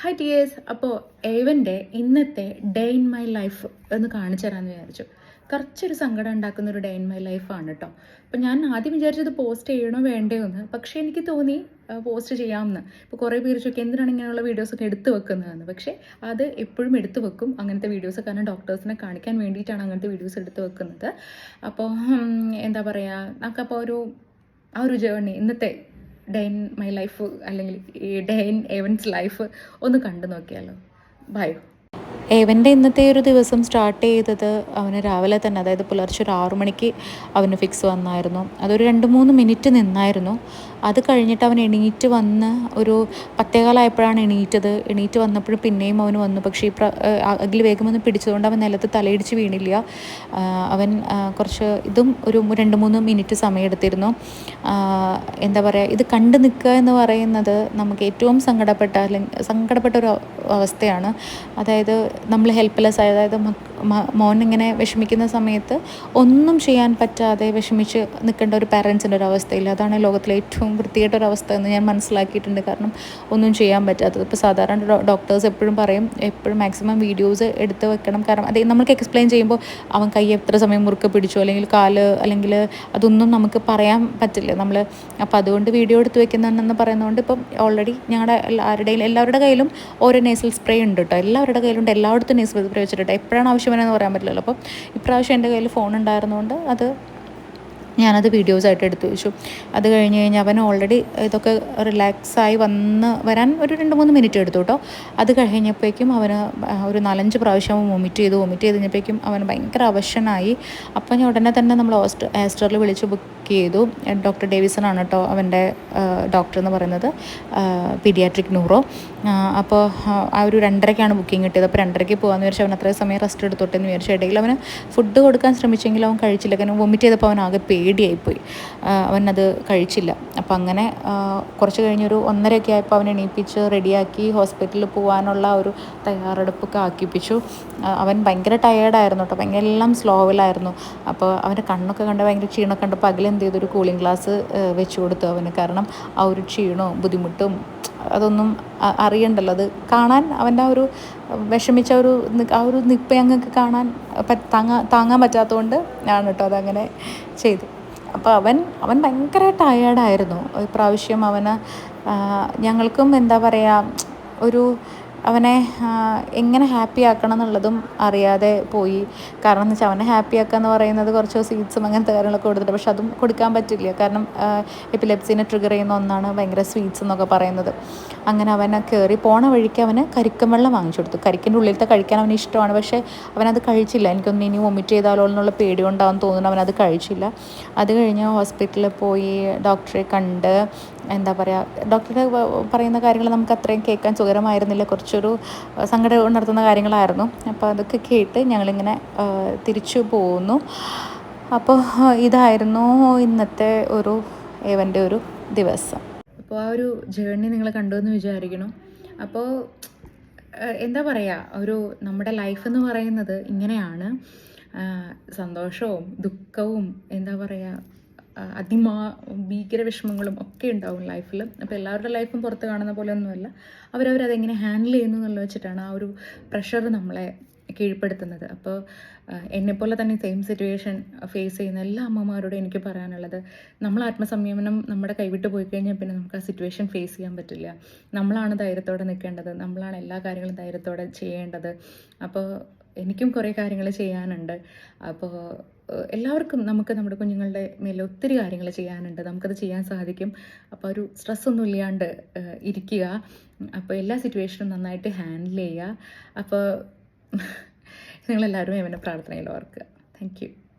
Hi tears അപ്പോൾ ഏവന്റെ ഇന്നത്തെ day in my life എന്ന് കാണിച്ചു തരാമെന്ന് വിചാരിച്ചു. കുറച്ചൊരു സങ്കടം ഉണ്ടാക്കുന്ന ഒരു ഡേ ഇൻ മൈ ലൈഫാണ് കേട്ടോ അപ്പോൾ ഞാൻ ആദ്യം വിചാരിച്ചത് പോസ്റ്റ് ചെയ്യണോ വേണ്ടയോ എന്ന് പക്ഷേ എനിക്ക് തോന്നി പോസ്റ്റ് ചെയ്യാമെന്ന്. ഇപ്പോൾ കുറേ പേര് ചോദിക്കും എന്തിനാണ് ഇങ്ങനെയുള്ള വീഡിയോസൊക്കെ എടുത്തു വെക്കുന്നതെന്ന്. പക്ഷേ അത് എപ്പോഴും എടുത്തു വെക്കും. അങ്ങനത്തെ വീഡിയോസ് കാരണം ഡോക്ടേഴ്സിനെ കാണിക്കാൻ വേണ്ടിയിട്ടാണ് അങ്ങനത്തെ വീഡിയോസ് എടുത്തു വെക്കുന്നത്. അപ്പോൾ എന്താ പറയുക നമുക്കപ്പോൾ ഒരു ആ ഒരു ജേർണി ഇന്നത്തെ ഡേ ഇൻ മൈ ലൈഫ് അല്ലെങ്കിൽ ഡേ ഇൻ എവൻസ് ലൈഫ് ഒന്ന് കണ്ടു നോക്കിയാലോ ബൈ ഏവന്റെ ഇന്നത്തെ ഒരു ദിവസം സ്റ്റാർട്ട് ചെയ്തത് അവന് രാവിലെ തന്നെ അതായത് പുലർച്ചെ ഒരു ആറു മണിക്ക് അവന് ഫിക്സ് വന്നായിരുന്നു. അതൊരു രണ്ട് മൂന്ന് മിനിറ്റ് നിന്നായിരുന്നു. അത് കഴിഞ്ഞിട്ട് അവൻ എണീറ്റ് വന്ന് ഒരു പത്തേകാലായപ്പോഴാണ് എണീറ്റത്. എണീറ്റ് വന്നപ്പോഴും പിന്നെയും അവന് വന്നു. പക്ഷേ ഈ പ്ര അഖിൽ വേഗം ഒന്ന് പിടിച്ചതുകൊണ്ട് അവൻ നിലത്ത് തലയിടിച്ച് വീണില്ല. അവൻ കുറച്ച് ഇതും ഒരു രണ്ട് മൂന്ന് മിനിറ്റ് സമയമെടുത്തിരുന്നു എന്താ പറയുക ഇത് കണ്ടു നിൽക്കുക എന്ന് പറയുന്നത് നമുക്ക് ഏറ്റവും സങ്കടപ്പെട്ട അല്ലെങ്കിൽ സങ്കടപ്പെട്ട ഒരു അവസ്ഥയാണ്. അതായത് നമ്മൾ ഹെൽപ്പ്ലെസ് ആയി അതായത് മോൻ ഇങ്ങനെ വിഷമിക്കുന്ന സമയത്ത് ഒന്നും ചെയ്യാൻ പറ്റാതെ വിഷമിച്ച് നിൽക്കേണ്ട ഒരു പാരൻസിന്റെ ഒരു അവസ്ഥയില്ല. അതാണ് ലോകത്തിലെ ഏറ്റവും വൃത്തികെട്ട ഒരു അവസ്ഥ എന്ന് ഞാൻ മനസ്സിലാക്കിയിട്ടുണ്ട്. കാരണം ഒന്നും ചെയ്യാൻ പറ്റാത്തത്. ഇപ്പോൾ സാധാരണ ഡോക്ടേഴ്സ് എപ്പോഴും പറയും എപ്പോഴും മാക്സിമം വീഡിയോസ് എടുത്ത് വെക്കണം. കാരണം അത് നമുക്ക് എക്സ്പ്ലെയിൻ ചെയ്യുമ്പോൾ അവൻ കൈ എത്ര സമയം മുറുക്ക പിടിച്ചു അല്ലെങ്കിൽ കാൽ അല്ലെങ്കിൽ അതൊന്നും നമുക്ക് പറയാൻ പറ്റില്ല. നമ്മൾ അപ്പോൾ അതുകൊണ്ട് വീഡിയോ എടുത്ത് വെക്കുന്നുണ്ടെന്ന് പറയുന്നതുകൊണ്ട് ഇപ്പം ഓൾറെഡി ഞങ്ങളുടെ ആരുടെയും എല്ലാവരുടെ കയ്യിലും ഓരോ നേസൽ സ്പ്രേ ഉണ്ട് കേട്ടോ എല്ലാവരുടെ കയ്യിലുണ്ട്. എല്ലായിടത്തും നേസൽ സ്പ്രേ വെച്ചിട്ടുണ്ട് എപ്പോഴാണ് ആവശ്യമെന്ന് പറയാൻ പറ്റില്ലല്ലോ. അപ്പം ഇപ്രാവശ്യം എന്റെ കയ്യിൽ ഫോൺ ഉണ്ടായിരുന്നുകൊണ്ട് അത് ഞാനത് വീഡിയോസായിട്ട് എടുത്തു വെച്ചു. അത് കഴിഞ്ഞ് കഴിഞ്ഞ് അവൻ ഓൾറെഡി ഇതൊക്കെ റിലാക്സായി വന്ന് വരാൻ ഒരു രണ്ട് മൂന്ന് മിനിറ്റ് എടുത്തു കേട്ടോ. അത് കഴിഞ്ഞപ്പോഴേക്കും അവന് ഒരു നാലഞ്ച് പ്രാവശ്യം വൊമിറ്റ് ചെയ്ത്. വൊമിറ്റ് ചെയ്ത് കഴിഞ്ഞപ്പോഴേക്കും അവൻ ഭയങ്കര അവശനായി. അപ്പം ഞാൻ ഉടനെ തന്നെ നമ്മൾ ഹോസ്റ്റ ഹാസ്റ്ററിൽ വിളിച്ച് ബുക്ക് ചെയ്തു. ഡോക്ടർ ഡേവിസൺ ആണ് കേട്ടോ അവന്റെ ഡോക്ടർ എന്ന് പറയുന്നത് പീഡിയാട്രിക് ന്യൂറോ. അപ്പോൾ ആ ഒരു രണ്ടരയ്ക്കാണ് ബുക്കിംഗ് കിട്ടിയത്. അപ്പോൾ രണ്ടരയ്ക്ക് പോകാമെന്ന് വിചാരിച്ചു അവൻ അത്രയും സമയം റെസ്റ്റ് എടുത്തോട്ടെ എന്ന് വിചാരിച്ചു ഇടയിൽ അവന് ഫുഡ് കൊടുക്കാൻ ശ്രമിച്ചെങ്കിലും അവൻ കഴിച്ചില്ല. കാരണം വൊമിറ്റ് ചെയ്തപ്പോൾ അവൻ ആകെ പേടിയായിപ്പോയി. അവനത് കഴിച്ചില്ല. അപ്പോൾ അങ്ങനെ കുറച്ച് കഴിഞ്ഞൊരു ഒന്നരയൊക്കെ ആയപ്പോൾ അവനെ എണീപ്പിച്ച് റെഡിയാക്കി ഹോസ്പിറ്റലിൽ പോകാനുള്ള ഒരു തയ്യാറെടുപ്പൊക്കെ ആക്കിപ്പിച്ചു. അവൻ ഭയങ്കര ടയേർഡായിരുന്നു കേട്ടോ ഭയങ്കര എല്ലാം സ്ലോവിലായിരുന്നു അപ്പോൾ അവന്റെ കണ്ണൊക്കെ കണ്ട് ഭയങ്കര ക്ഷീണമൊക്കെ കണ്ടപ്പോൾ അകലെ എന്ത് ചെയ്തു ഒരു കൂളിംഗ് ഗ്ലാസ് വെച്ച് കൊടുത്തു അവന്. കാരണം ആ ഒരു ക്ഷീണവും ബുദ്ധിമുട്ടും അതൊന്നും അറിയണ്ടല്ലോ. അത് കാണാൻ അവന്റെ ആ ഒരു വിഷമിച്ച ഒരു ആ ഒരു നിപ്പ ഞങ്ങൾക്ക് കാണാൻ താങ്ങാ താങ്ങാൻ താങ്ങാൻ പറ്റാത്തതുകൊണ്ട് ആണ് കേട്ടോ അതങ്ങനെ ചെയ്തു. അപ്പോൾ അവൻ അവൻ ഭയങ്കര ടയേർഡായിരുന്നു ഇപ്രാവശ്യം അവന് ഞങ്ങൾക്കും എന്താ പറയുക ഒരു അവനെ എങ്ങനെ ഹാപ്പി ആക്കണം എന്നുള്ളതും അറിയാതെ പോയി. കാരണം എന്ന് വെച്ചാൽ അവനെ ഹാപ്പി ആക്കുക എന്ന് പറയുന്നത് കുറച്ച് സ്വീറ്റ്സും അങ്ങനത്തെ കാര്യങ്ങളൊക്കെ കൊടുത്തിട്ട് പക്ഷെ അതും കൊടുക്കാൻ പറ്റില്ല. കാരണം എപ്പിലെപ്സിനെ ട്രിഗർ ചെയ്യുന്ന ഒന്നാണ് ഭയങ്കര സ്വീറ്റ്സ് എന്നൊക്കെ പറയുന്നത്. അങ്ങനെ അവനെ കയറി പോണ വഴിക്ക് അവന് കരിക്കും വെള്ളം വാങ്ങിച്ചു കൊടുത്തു. കരിക്കിന്റെ ഉള്ളിലത്തെ കഴിക്കാൻ അവന് ഇഷ്ടമാണ് പക്ഷേ അവനത് കഴിച്ചില്ല. എനിക്കൊന്ന് ഇനി വൊമിറ്റ് ചെയ്താലോ എന്നുള്ള പേടി കൊണ്ടാവും തോന്നുന്നു അവനത് കഴിച്ചില്ല. അത് കഴിഞ്ഞ് ഹോസ്പിറ്റലിൽ പോയി ഡോക്ടറെ കണ്ട് എന്താ പറയുക ഡോക്ടറുടെ പറയുന്ന കാര്യങ്ങൾ നമുക്ക് അത്രയും കേൾക്കാൻ സുഖകരമായിരുന്നില്ല. കുറച്ചൊരു സങ്കടം ഉണർത്തുന്ന കാര്യങ്ങളായിരുന്നു. അപ്പോൾ അതൊക്കെ കേട്ട് ഞങ്ങളിങ്ങനെ തിരിച്ചു പോകുന്നു അപ്പോൾ ഇതായിരുന്നു ഇന്നത്തെ ഒരു ഏവന്റെ ഒരു ദിവസം. അപ്പോൾ ആ ഒരു ജേർണി നിങ്ങൾ കണ്ടു എന്ന് വിചാരിക്കണം അപ്പോൾ എന്താ പറയുക ഒരു നമ്മുടെ ലൈഫ് എന്ന് പറയുന്നത് ഇങ്ങനെയാണ്. സന്തോഷവും ദുഃഖവും എന്താ പറയുക അതിമാ ഭീകര വിഷമങ്ങളും ഒക്കെ ഉണ്ടാവും ലൈഫിൽ അപ്പോൾ എല്ലാവരുടെ ലൈഫും പുറത്ത് കാണുന്ന പോലെ ഒന്നുമല്ല. അവരവരതെങ്ങനെ ഹാൻഡിൽ ചെയ്യുന്നു എന്നുള്ളത് വെച്ചിട്ടാണ് ആ ഒരു പ്രഷർ നമ്മളെ കീഴ്പ്പെടുത്തുന്നത്. അപ്പോൾ എന്നെപ്പോലെ തന്നെ സെയിം സിറ്റുവേഷൻ ഫേസ് ചെയ്യുന്ന എല്ലാ അമ്മമാരോടും എനിക്ക് പറയാനുള്ളത് നമ്മൾ ആത്മസംയമനം നമ്മുടെ കൈവിട്ട് പോയി കഴിഞ്ഞാൽ പിന്നെ നമുക്ക് ആ സിറ്റുവേഷൻ ഫേസ് ചെയ്യാൻ പറ്റില്ല. നമ്മളാണ് ധൈര്യത്തോടെ നിൽക്കേണ്ടത് നമ്മളാണ് എല്ലാ കാര്യങ്ങളും ധൈര്യത്തോടെ ചെയ്യേണ്ടത്. അപ്പോൾ എനിക്കും കുറേ കാര്യങ്ങൾ ചെയ്യാനുണ്ട്. അപ്പോൾ എല്ലാവർക്കും നമുക്ക് നമ്മുടെ കുഞ്ഞുങ്ങളുടെ മേലെ ഒത്തിരി കാര്യങ്ങൾ ചെയ്യാനുണ്ട്. നമുക്കത് ചെയ്യാൻ സാധിക്കും. അപ്പോൾ ഒരു സ്ട്രെസ് ഒന്നും ഇല്ലാണ്ട് ഇരിക്കുക. അപ്പോൾ എല്ലാ സിറ്റുവേഷനും നന്നായിട്ട് ഹാൻഡിൽ ചെയ്യുക. അപ്പോൾ നിങ്ങളെല്ലാവരും ഇവനെ പ്രാർത്ഥനയിൽ ഓർക്കുക. താങ്ക്